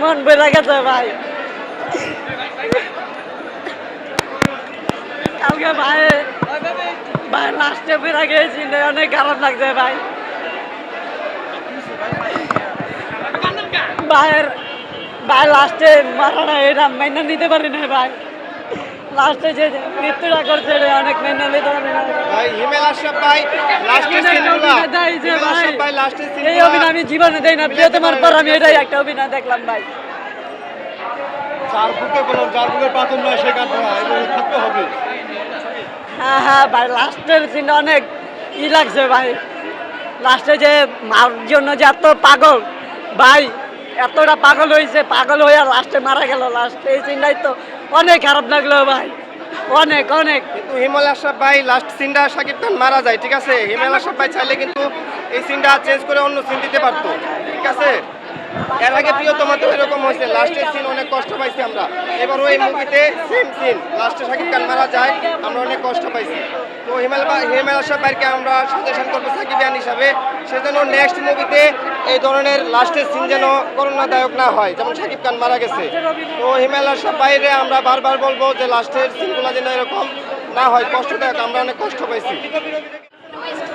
মন বেড়ে গেছে ভাই। কালকে ভাই ভাই লাস্টে বেড়ে গিয়েছি অনেক খারাপ লাগছে ভাই। ভাইয়ের ভাই লাস্টে মারা এটা মাইনা নিতে পারি না ভাই। লাস্টে যে মৃত্যুটা করছে এটা অনেক মেনে নিতে পারি না ভাই হিমেল আশরাফ ভাই সিনগুলো অভিনয় দেয় যে ভাই, ভাই লাস্টের এই সিনগুলো অভিনয় আমি জীবনে দেই না প্রিয়তমার পর আমি এটাই একটা অভিনয় দেখলাম ভাই। চার বুকে বললাম চার বুকের পাথর নয় সে কাঁদবে না থাকতে হবে। হ্যাঁ হ্যাঁ ভাই লাস্টের সিনটা অনেক ই লাগছে ভাই। লাস্টে যে মার জন্য যে এত পাগল ভাই এতটা পাগল হয়েছে, পাগল হয়ে লাস্টে মারা গেল, লাস্টে এই সিনটাই তো অনেক খারাপ লাগল ভাই। অনেক অনেক। কিন্তু হিমাল আশরাফ ভাই লাস্ট সিনটা শাকিব খান মারা যায়, ঠিক আছে? হিমাল আশরাফ ভাই চাইলে কিন্তু এই সিনটা চেঞ্জ করে অন্য সিন দিতে পারতো, ঠিক আছে? এর আগে প্রিয়তমা তো এরকম হয়েছে লাস্টের সিন অনেক কষ্ট পাইছি আমরা। এবার ওই মুভিতে সেম সিন লাস্টে শাকিব খান মারা যায়, আমরা অনেক কষ্ট পাইছি। তো হিমেল হিমেল ভাইকে আমরা সাজেশন করব সাকিবিয়ান হিসাবে সেজন্য নেক্সট মুভিতে এই ধরনের লাস্টের সিন যেন করোনাদায়ক না হয়, যেমন শাকিব খান মারা গেছে। তো হিমেল আশরাফ বাইরে আমরা বারবার বলব যে লাস্টের সিনগুলো যেন এরকম না হয়, কষ্টদায়ক, আমরা অনেক কষ্ট পাইছি।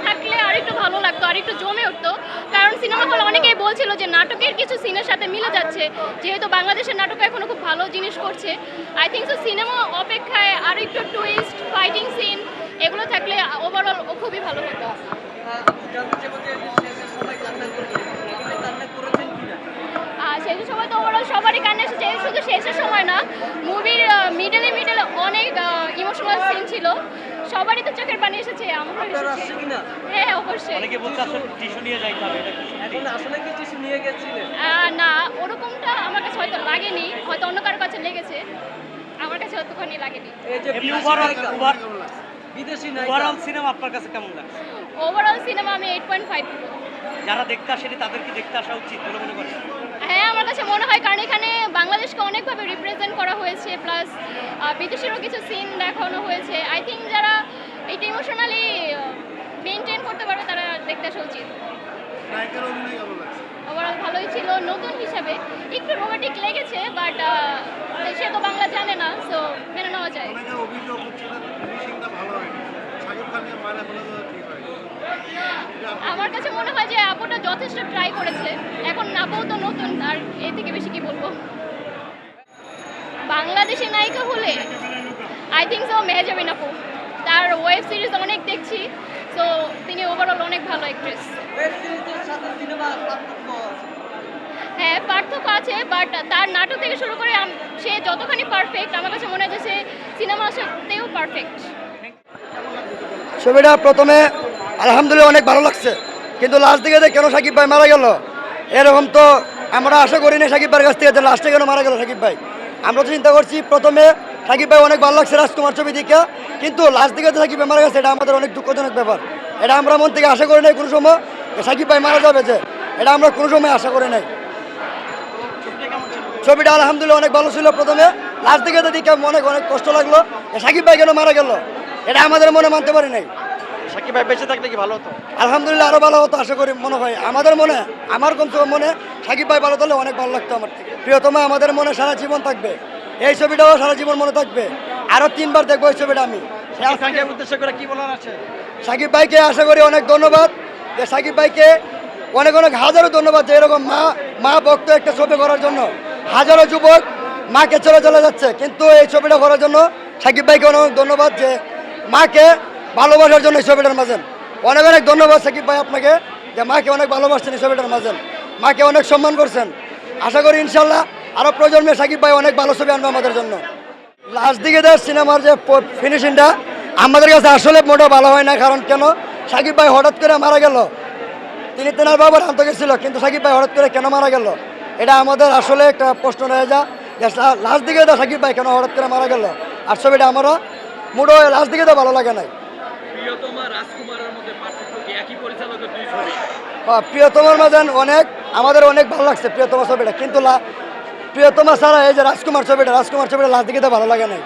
থাকলে ভালো লাগতো আরেকটু জমে উঠতো। কারণ সিনেমা হল অনেকেই বলছিল যে নাটকের কিছু সিনের সাথে মিলে যাচ্ছে। যেহেতু বাংলাদেশের নাটক এখনও খুব ভালো জিনিস করছে। আই থিঙ্ক সো সিনেমা অপেক্ষায় আরও একটু টুইস্ট ফাইটিং সিন এগুলো থাকলে ওভারঅল খুবই ভালো হতো। আর শেষের সময় তো ওভারঅল সবারই কান্না এসেছে শুধু শেষের সময় না মুভির মিডলে মিডলে অনেক ইমোশনাল সিন ছিল। সবারই তো চোখের পানি এসেছে এসেছে। হ্যাঁ অবশ্যই। অনেকে বলছে আসলে টিস্যু নিয়ে যাইতে হবে এটা আসলে কি টিস্যু নিয়ে গেছিলেন? না ওরকমটা আমার কাছে হয়তো লাগেনি হয়তো অন্য কারও কাছে লেগেছে। আমার কাছে অতখানি লাগেনি। এই যে এমনি ওভারঅল বিদেশি নায়িকা। ওভারঅল সিনেমা আপনার কাছে কেমন লাগছে? ওভারঅল সিনেমা আমি এইট পয়েন্ট ফাইভ যারা দেখতে আসেনি তাদেরকে দেখতে আসা উচিত বলে মনে করেন? হ্যাঁ আমার কাছে মনে হয় কারণ এখানে বাংলাদেশকে অনেকভাবে রিপ্রেজেন্ট করা হয়েছে প্লাস বিদেশেরও কিছু সিন দেখানো হয়েছে। আই থিঙ্ক যারা এটা ইমোশনালি মেনটেন করতে পারবে তারা দেখতে আসা উচিত। ওভারঅল ভালোই ছিল নতুন হিসাবে। একটু রোমান্টিক লেগেছে বাট সে তো বাংলা জানে না সো মেনে নেওয়া যায়। আমার কাছে মনে হয় যে আপুটা যথেষ্ট ট্রাই করেছে। এখন আপুও তো নতুন আর এর থেকে বেশি কি বলব? বাংলাদেশের নায়িকা হলে আই থিঙ্ক সো মেহজাবিন আপু। তার ওয়েব সিরিজ অনেক দেখছি সো তিনি ওভারঅল অনেক ভালো অ্যাক্ট্রেস ওয়েব সিরিজের সাথে আছে? হ্যাঁ পার্থক্য আছে বাট তার নাটক থেকে শুরু করে সে যতখানি পারফেক্ট আমার কাছে মনে হয় যে সে সিনেমা সাথেও পারফেক্ট ছবিটা প্রথমে আলহামদুলিল্লাহ অনেক ভালো লাগছে কিন্তু লাস্ট দিকে যে কেন সাকিব ভাই মারা গেল এরকম তো আমরা আশা করি না সাকিব ভাইয়ের কাছ থেকে লাস্টে কেন মারা গেল সাকিব ভাই। আমরা তো চিন্তা করছি প্রথমে সাকিব ভাই অনেক ভালো লাগছে রাজকুমার ছবি দিকে কিন্তু লাস্ট দিকে যে সাকিব ভাই মারা গেছে এটা আমাদের অনেক দুঃখজনক ব্যাপার। এটা আমরা মন থেকে আশা করি নাই কোনো সময় সাকিব ভাই মারা যাবে যে। এটা আমরা কোনো সময় আশা করি নাই। ছবিটা আলহামদুলিল্লাহ অনেক ভালো ছিল প্রথমে। লাস্ট দিকে তো দিকে অনেক অনেক কষ্ট লাগল সাকিব ভাই কেন মারা গেল। এটা আমাদের মনে মানতে পারি নাই। শাকিব ভাই বেঁচে থাকলে কি ভালো হতো? আলহামদুলিল্লাহ আরও ভালো হতো আশা করি মনে হয়। আমাদের মনে আমার কমসে কম মনে সাকিব ভাই ভালো তাহলে অনেক ভালো লাগতো আমার থেকে। প্রিয়তমা আমাদের মনে সারা জীবন থাকবে। এই ছবিটাও সারা জীবন মনে থাকবে। আরও তিনবার দেখব এই ছবিটা আমি। উদ্দেশ্য করে কি বলার আছে? সাকিব ভাইকে আশা করি অনেক ধন্যবাদ। যে সাকিব ভাইকে অনেক অনেক হাজারো ধন্যবাদ যে এরকম মা মা ভক্ত একটা ছবি করার জন্য। হাজারো যুবক মাকে চলে চলে যাচ্ছে। কিন্তু এই ছবিটা করার জন্য সাকিব ভাইকে অনেক অনেক ধন্যবাদ যে মাকে ভালোবাসার জন্য এই ছবিটার মাঝেন অনেক অনেক ধন্যবাদ সাকিব ভাই আপনাকে যে মাকে অনেক ভালোবাসছেন এই ছবিটার মাঝেন মাকে অনেক সম্মান করছেন। আশা করি ইনশাল্লাহ আরও প্রজন্মে সাকিব ভাই অনেক ভালো ছবি আনবে আমাদের জন্য। লাস্ট দিকে দেয় সিনেমার যে ফিনিশিংটা আমাদের কাছে আসলে মোটেও ভালো হয় না কারণ কেন? সাকিব ভাই হঠাৎ করে মারা গেল। তিনি তেনার বাবার আনতে গেছিল কিন্তু সাকিব ভাই হঠাৎ করে কেন মারা গেল? এটা আমাদের আসলে একটা প্রশ্ন রয়ে যা যে লাস্ট দিকে তো সাকিব ভাই কেন হঠাৎ করে মারা গেল? আর ছবিটা আমারও মোটো লাস্ট দিকে তো ভালো লাগে নাই। আহ, প্রিয়তমার মাঝেন অনেক আমাদের অনেক ভালো লাগছে প্রিয়তমা ছবিটা কিন্তু লা- প্রিয়তমা সারা এই যে রাজকুমার ছবিটা রাজকুমার ছবিটা লাস্ট দিকে তো ভালো লাগে নাই।